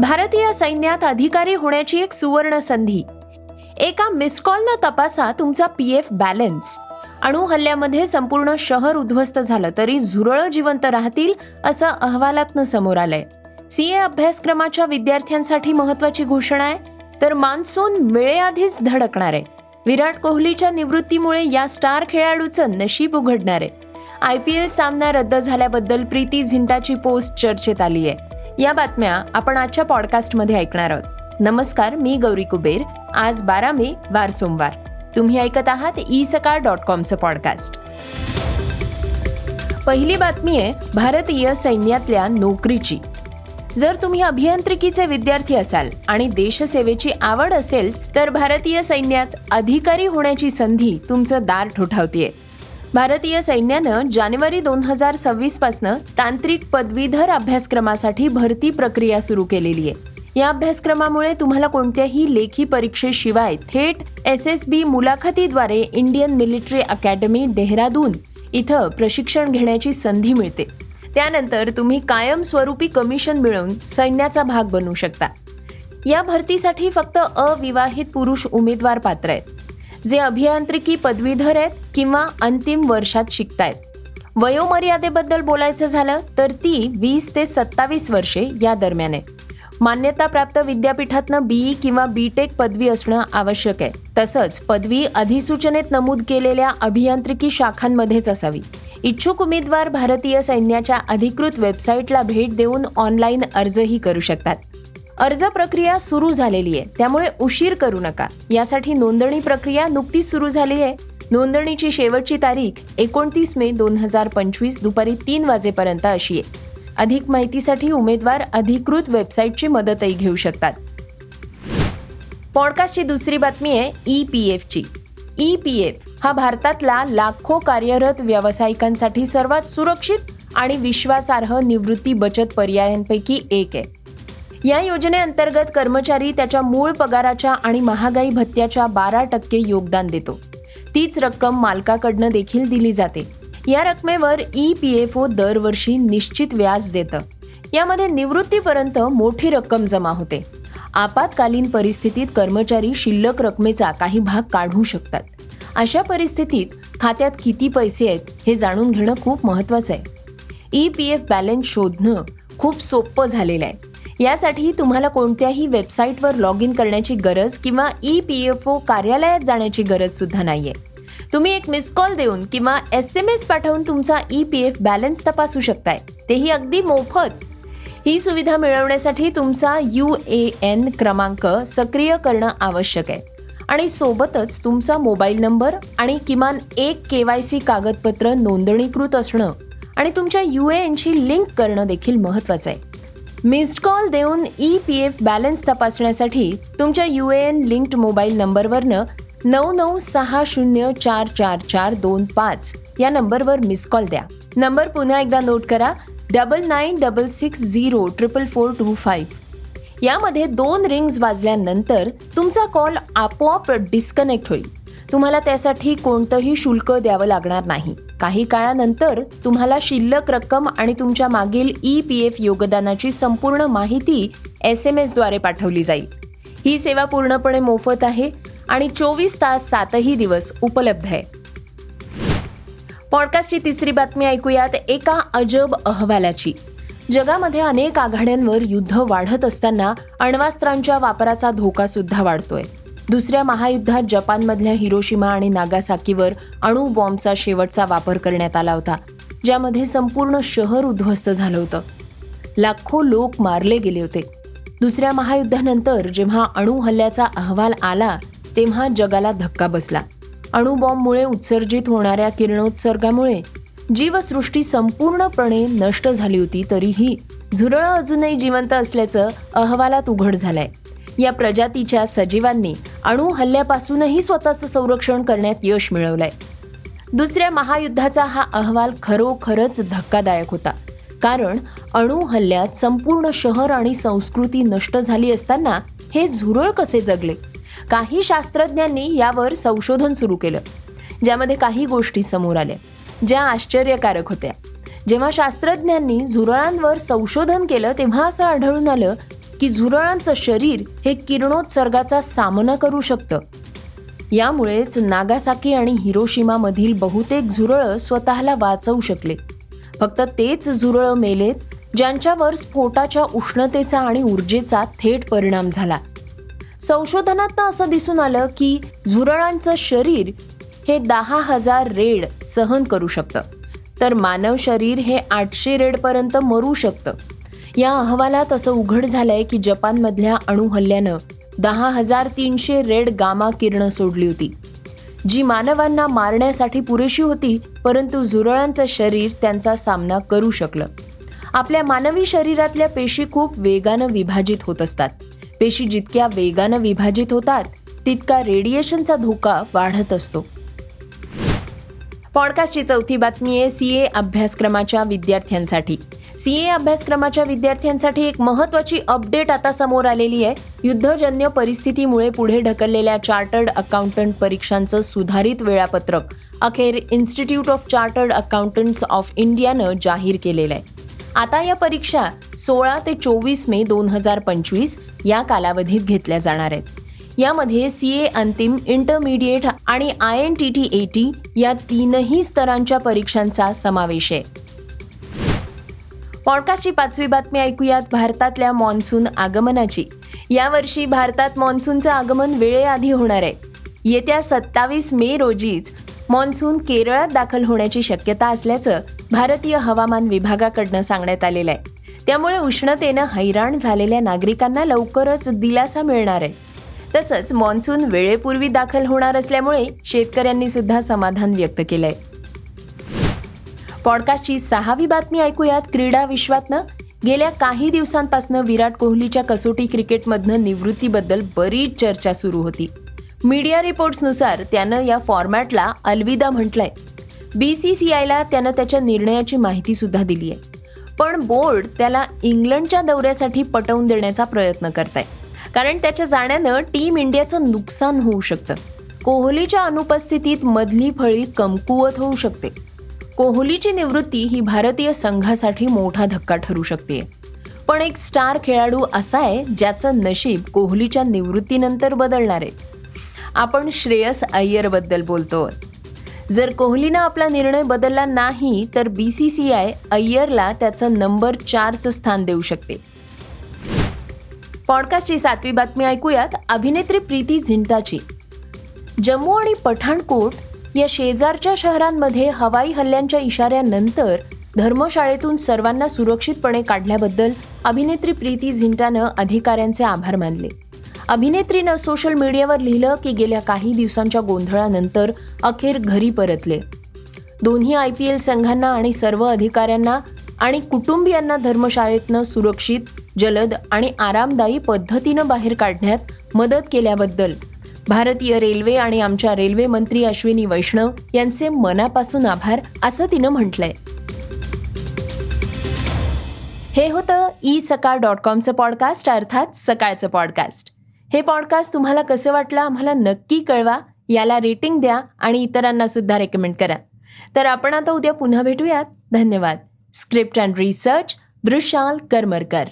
भारतीय सैन्यात अधिकारी होण्याची एक सुवर्ण संधी. एका मिसकॉलनं तपासा तुमचा पी एफ बॅलन्स अणू हल्ल्यामध्ये संपूर्ण शहर उद्ध्वस्त झालं तरी झुरळं जिवंत राहतील असं अहवालातनं समोर आलंय. सीए अभ्यासक्रमाच्या विद्यार्थ्यांसाठी महत्वाची घोषणा आहे तर मान्सून वेळेआधीच धडकणार आहे. विराट कोहलीच्या निवृत्तीमुळे या स्टार खेळाडूचं नशीब उघडणार आहे. आय पी एल सामना रद्द झाल्याबद्दल प्रीती झिंटाची पोस्ट चर्चेत आली आहे या बातम्या आपण आजच्या पॉडकास्टमध्ये ऐकणार आहोत. नमस्कार मी गौरी कुबेर. आज बारा मे वार सोमवार. तुम्ही ऐकत आहात ई सकाळ डॉट कॉमचं पॉडकास्ट पहिली बातमी आहे भारतीय सैन्यातल्या नोकरीची. जर तुम्ही अभियांत्रिकीचे विद्यार्थी असाल आणि देशसेवेची आवड असेल तर भारतीय सैन्यात अधिकारी होण्याची संधी तुमचं दार ठोठावतीये. भारतीय सैन्यानं जानेवारी दोन हजार सव्वीसपासनं तांत्रिक पदवीधर अभ्यासक्रमासाठी भरती प्रक्रिया सुरू केलेली आहे. या अभ्यासक्रमामुळे तुम्हाला कोणत्याही लेखी परीक्षेशिवाय थेट एस एस बी मुलाखतीद्वारे इंडियन मिलिटरी अकॅडमी डेहराडून इथं प्रशिक्षण घेण्याची संधी मिळते. त्यानंतर तुम्ही कायमस्वरूपी कमिशन मिळवून सैन्याचा भाग बनू शकता. या भरतीसाठी फक्त अविवाहित पुरुष उमेदवार पात्र आहेत. जे अभियांत्रिकी पदवीधर आहेत किंवा अंतिम वर्षात शिकतायत. वयोमर्यादेबद्दल बोलायचं झालं तर ती वीस ते सत्तावीस वर्षे या दरम्यान आहे मान्यताप्राप्त विद्यापीठातनं बीई किंवा बी टेक पदवी असणं आवश्यक आहे. तसंच पदवी अधिसूचनेत नमूद केलेल्या अभियांत्रिकी शाखांमध्येच असावी. इच्छुक उमेदवार भारतीय सैन्याच्या अधिकृत वेबसाईटला भेट देऊन ऑनलाईन अर्जही करू शकतात. अर्ज प्रक्रिया सुरू झालेली आहे. त्यामुळे उशीर करू नका. यासाठी नोंदणी प्रक्रिया नुकतीच सुरू झाली आहे. नोंदणीची शेवटची तारीख एकोणतीस मे दोन हजार पंचवीस दुपारी तीन वाजेपर्यंत अशी आहे. अधिक माहितीसाठी उमेदवार अधिकृत वेबसाईटची मदतही घेऊ शकतात. पॉडकास्टची दुसरी बातमी आहे ई पी एफची. ई पी एफ हा भारतातला लाखो कार्यरत व्यावसायिकांसाठी सर्वात सुरक्षित आणि विश्वासार्ह निवृत्ती बचत पर्यायांपैकी एक आहे. या योजनेअंतर्गत कर्मचारी त्याच्या मूळ पगाराच्या आणि महागाई भत्त्याच्या बारा टक्के योगदान देतो. तीच रक्कम मालकाकडनं देखील दिली जाते. या रकमेवर ई पी एफ ओ दरवर्षी निश्चित व्याज देतं. यामध्ये निवृत्तीपर्यंत मोठी रक्कम जमा होते. आपत्कालीन परिस्थितीत कर्मचारी शिल्लक रकमेचा काही भाग काढू शकतात. अशा परिस्थितीत खात्यात किती पैसे आहेत हे जाणून घेणं खूप महत्त्वाचं आहे. ई पी एफ बॅलन्स शोधणं खूप सोपं झालेलं आहे. यासाठी तुम्हाला कोणत्याही वेबसाईटवर लॉग इन करण्याची गरज किंवा ई पी एफ ओ कार्यालयात जाण्याची गरज सुद्धा आहे तुम्ही एक मिस कॉल देऊन किंवा एस एम एस पाठवून तुमचा ई पी एफ बॅलन्स तपासू शकताय. तेही अगदी मोफत. ही सुविधा मिळवण्यासाठी तुमचा यू ए एन क्रमांक सक्रिय करणं आवश्यक आहे. आणि सोबतच तुमचा मोबाईल नंबर आणि किमान एक के वाय सी कागदपत्र नोंदणीकृत असणं आणि तुमच्या यू ए एनशी लिंक करणं देखील महत्त्वाचं आहे. मिस्ड कॉल देऊन ई पी एफ बॅलन्स तपासण्यासाठी तुमच्या U A N linked mobile नंबरवरनं नऊ नऊ सहा शून्य चार चार चार दोन पाच या नंबरवर मिस कॉल द्या. नंबर पुन्हा एकदा नोट करा double nine double six zero triple four two five. यामध्ये दोन रिंग्स वाजल्यानंतर तुमचा कॉल आपोआप डिस्कनेक्ट होईल. तुम्हाला त्यासाठी कोणतंही शुल्क द्यावं लागणार नाही. काही काळानंतर तुम्हाला शिल्लक रक्कम आणि तुमच्या मागील ई पी एफ योगदानाची संपूर्ण माहिती एस एम एसद्वारे पाठवली जाईल. ही सेवा पूर्णपणे मोफत आहे आणि चोवीस तास सातही दिवस उपलब्ध आहे. पॉडकास्टची तिसरी बातमी ऐकूयात एका अजब अहवालाची. जगामध्ये अनेक आघाड्यांवर युद्ध वाढत असताना अण्वास्त्रांच्या वापराचा धोका सुद्धा वाढतोय. दुसऱ्या महायुद्धात जपानमधल्या हिरोशिमा आणि नागासाकीवर अणुबॉम्बचा शेवटचा वापर करण्यात आला होता ज्यामध्ये संपूर्ण शहर उद्ध्वस्त झालं होतं. लाखो लोक मारले गेले होते. दुसऱ्या महायुद्धानंतर जेव्हा अणु हल्ल्याचा अहवाल आला तेव्हा जगाला धक्का बसला. अणुबॉम्बमुळे उत्सर्जित होणाऱ्या किरणोत्सर्गामुळे जीवसृष्टी संपूर्णपणे नष्ट झाली होती तरीही झुरळं अजूनही जिवंत असल्याचं अहवालात उघड झालंय. या प्रजातीच्या सजीवांनी अणु हल्ल्यापासूनही स्वतःचं संरक्षण करण्यात यश मिळवलंय. दुसऱ्या महायुद्धाचा हा अहवाल खरोखरच धक्कादायक होता. कारण अणु हल्ल्यात संपूर्ण शहर आणि संस्कृती नष्ट झाली असताना हे झुरळ कसे जगले? काही शास्त्रज्ञांनी यावर संशोधन सुरू केलं ज्यामध्ये काही गोष्टी समोर आल्या ज्या आश्चर्यकारक होत्या. जेव्हा शास्त्रज्ञांनी झुरळांवर संशोधन केलं तेव्हा असं आढळून आलं की झुरळांचं शरीर हे किरणोत्सर्गाचा सामना करू शकतं. यामुळेच नागासाकी आणि हिरोशिमामधील बहुतेक झुरळं स्वतःला वाचवू शकले. फक्त तेच झुरळं मेलेत ज्यांच्यावर स्फोटाच्या उष्णतेचा आणि ऊर्जेचा थेट परिणाम झाला. संशोधनात असं दिसून आलं की झुरळांचं शरीर हे दहा हजार रेड सहन करू शकतं. तर मानव शरीर हे आठशे रेडपर्यंत मरू शकतं. या अहवालात असं उघड झालंय की जपानमधल्या अणुहल्ल्यानं दहा हजार तीनशे रेड गामा किरणं सोडली होती. जी मानवांना मारण्यासाठी पुरेशी होती परंतु झुरळांचं शरीर त्यांचा सामना करू शकलं. आपल्या मानवी शरीरातल्या पेशी खूप वेगानं विभाजित होत असतात. पेशी जितक्या वेगानं विभाजित होतात तितका रेडिएशनचा धोका वाढत असतो. पॉडकास्टची चौथी बातमी आहे सी ए अभ्यासक्रमाच्या विद्यार्थ्यांसाठी. सी ए अभ्यासक्रमाच्या विद्यार्थ्यांसाठी एक महत्त्वाची अपडेट आता समोर आलेली आहे. युद्धजन्य परिस्थितीमुळे पुढे ढकललेल्या चार्टर्ड अकाउंटंट परीक्षांचं सुधारित वेळापत्रक अखेर institute of chartered accountants of इंडियानं जाहीर केलेलं आहे. आता या परीक्षा सोळा ते चोवीस मे दोन हजार पंचवीस या कालावधीत घेतल्या जाणार आहेत. यामध्ये सी ए अंतिम इंटरमिडिएट आणि I N T T A T या तीनही स्तरांच्या परीक्षांचा समावेश आहे. पॉडकास्टची पाचवी बातमी ऐकूयात भारतातल्या मान्सून आगमनाची. यावर्षी भारतात मान्सूनचं आगमन वेळेआधी होणार आहे. येत्या सत्तावीस मे रोजीच मान्सून केरळात दाखल होण्याची शक्यता असल्याचं भारतीय हवामान विभागाकडनं सांगण्यात आलेलं आहे. त्यामुळे उष्णतेनं हैराण झालेल्या नागरिकांना लवकरच दिलासा मिळणार आहे. तसंच मान्सून वेळेपूर्वी दाखल होणार असल्यामुळे शेतकऱ्यांनी सुद्धा समाधान व्यक्त केलंय. पॉडकास्टची सहावी बातमी ऐकूयात. क्रीडा विश्वातनं गेल्या काही दिवसांपासून विराट कोहलीच्या कसोटी क्रिकेटमधनं निवृत्तीबद्दल बरीच चर्चा सुरू होती. मीडिया रिपोर्ट्सनुसार त्यानं या फॉर्मॅटला अलविदा म्हटलंय. बी सी सी आयला त्यानं त्याच्या निर्णयाची माहिती सुद्धा दिली आहे पण बोर्ड त्याला इंग्लंडच्या दौऱ्यासाठी पटवून देण्याचा प्रयत्न करत आहे कारण त्याच्या जाण्यानं टीम इंडियाचं नुकसान होऊ शकतं. कोहलीच्या अनुपस्थितीत मधली फळी कमकुवत होऊ शकते. कोहलीची निवृत्ती ही भारतीय संघासाठी मोठा धक्का ठरू शकते. पण एक स्टार खेळाडू असा आहे ज्याचं नशीब कोहलीच्या निवृत्तीनंतर बदलणार आहे. आपण श्रेयस अय्यरबद्दल बोलतो जर कोहलीनं आपला निर्णय बदलला नाही तर बी सी सी आय अय्यरला त्याचं नंबर चारचं स्थान देऊ शकते. पॉडकास्टची सातवी बातमी ऐकूयात. अभिनेत्री प्रीती झिंटाची. जम्मू आणि पठाणकोट या शेजारच्या शहरांमध्ये हवाई हल्ल्यांच्या इशाऱ्यानंतर धर्मशाळेतून सर्वांना सुरक्षितपणे काढल्याबद्दल अभिनेत्री प्रीती झिंटानं अधिकाऱ्यांचे आभार मानले. अभिनेत्रीनं सोशल मीडियावर लिहिलं की गेल्या काही दिवसांच्या गोंधळानंतर अखेर घरी परतले. दोन्ही आय पी एल संघांना आणि सर्व अधिकाऱ्यांना आणि कुटुंबियांना धर्मशाळेतनं सुरक्षित जलद आणि आरामदायी पद्धतीनं बाहेर काढण्यात मदत केल्याबद्दल. भारतीय रेल्वे आणि आमच्या रेल्वे मंत्री अश्विनी वैष्णव यांचे मनापासून आभार असं तिनं म्हटलंय. हे होतं ई सकाळ डॉट कॉमचं पॉडकास्ट अर्थात सकाळचं पॉडकास्ट. हे पॉडकास्ट तुम्हाला कसं वाटलं आम्हाला नक्की कळवा याला रेटिंग द्या आणि इतरांना सुद्धा रेकमेंड करा. तर आपण आता उद्या पुन्हा भेटूयात. धन्यवाद. Script and research Vrushal Karmarkar.